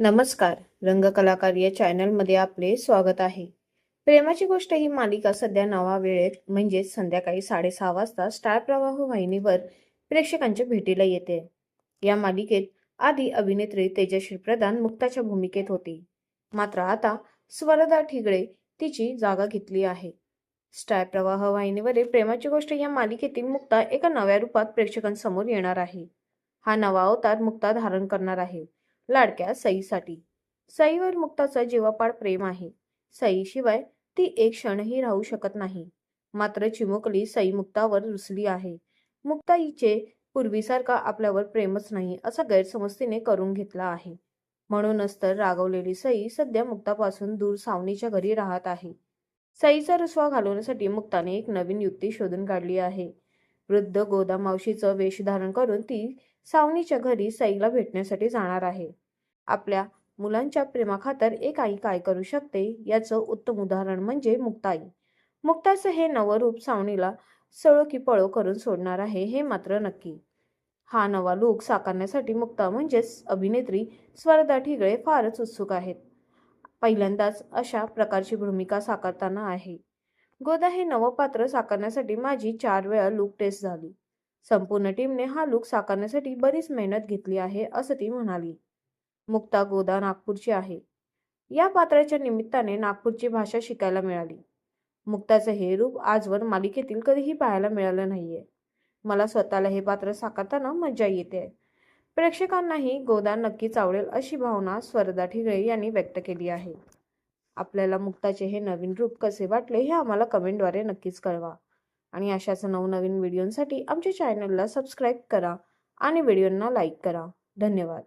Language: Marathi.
नमस्कार. रंगकलाकार या चॅनलमध्ये आपले स्वागत आहे. प्रेमाची गोष्ट ही मालिका सध्या नवा वेळेत म्हणजेच संध्याकाळी साडेसहा वाजता स्टार प्रवाह वाहिनीवर प्रेक्षकांच्या भेटीला येते. या मालिकेत आधी अभिनेत्री तेजश्री प्रधान मुक्ताच्या भूमिकेत होती. मात्र आता स्वरदा ठिगळे तिची जागा घेतली आहे. स्टार प्रवाह वाहिनीवरील प्रेमाची गोष्ट या मालिकेतील मुक्ता एका नव्या रूपात प्रेक्षकांसमोर येणार आहे. हा नवा अवतार मुक्ता धारण करणार आहे. लाडक्या सईसाठी. सईवर मुक्ताचा जीवापाड प्रेम आहे. सईशिवाय ती एक क्षणही राहू शकत नाही. मात्र चिमुकली सई मुक्तावर रुसली आहे. मुक्ताईचे पूर्वीसारखा आपल्यावर प्रेमच नाही असा गैरसमज तिने करून घेतला आहे. म्हणूनच तर रागवलेली सई सध्या मुक्तापासून दूर सावनीच्या घरी राहत आहे. सईचा रुसवा घालवण्यासाठी मुक्ताने एक नवीन युक्ती शोधून काढली आहे. वृद्ध गोदा मावशीचं वेश धारण करून ती सावनीच्या घरी सईला भेटण्यासाठी जाणार आहे. आपल्या मुलांच्या प्रेमाखातर एक आई काय करू शकते? याचं उत्तम उदाहरण म्हणजे मुक्ताई. मुक्ताचं हे नवरूप सावनीला सळो की पळो करून सोडणार आहे हे मात्र नक्की. हा नवा लूक साकारण्यासाठी मुक्ता म्हणजेच अभिनेत्री स्वरदा ठिगळे फारच उत्सुक आहेत. पहिल्यांदाच अशा प्रकारची भूमिका साकारताना आहे. गोदा हे नवं पात्र साकारण्यासाठी माझी चार वेळा लूक टेस्ट झाली. संपूर्ण टीमने हा लूक साकारण्यासाठी बरीच मेहनत घेतली आहे असं ती म्हणाली. मुक्ता गोदा नागपूरची आहे. या पात्राच्या निमित्ताने नागपूरची भाषा शिकायला मिळाली. मुक्ताचं हे रूप आजवर मालिकेतील कधीही पाहायला मिळालं नाहीये. मला स्वतःला हे पात्र साकारताना मजा येते. प्रेक्षकांनाही गोदा नक्कीच आवडेल अशी भावना स्वरदा ठिगळे यांनी व्यक्त केली आहे. आपल्याला मुक्ताचे हे नवीन रूप कसे वाटले हे आम्हाला कमेंटद्वारे नक्कीच कळवा. आणि अशाच नवनवीन व्हिडिओंसाठी आमच्या चॅनलला सबस्क्राईब करा आणि व्हिडिओंना लाईक करा. धन्यवाद.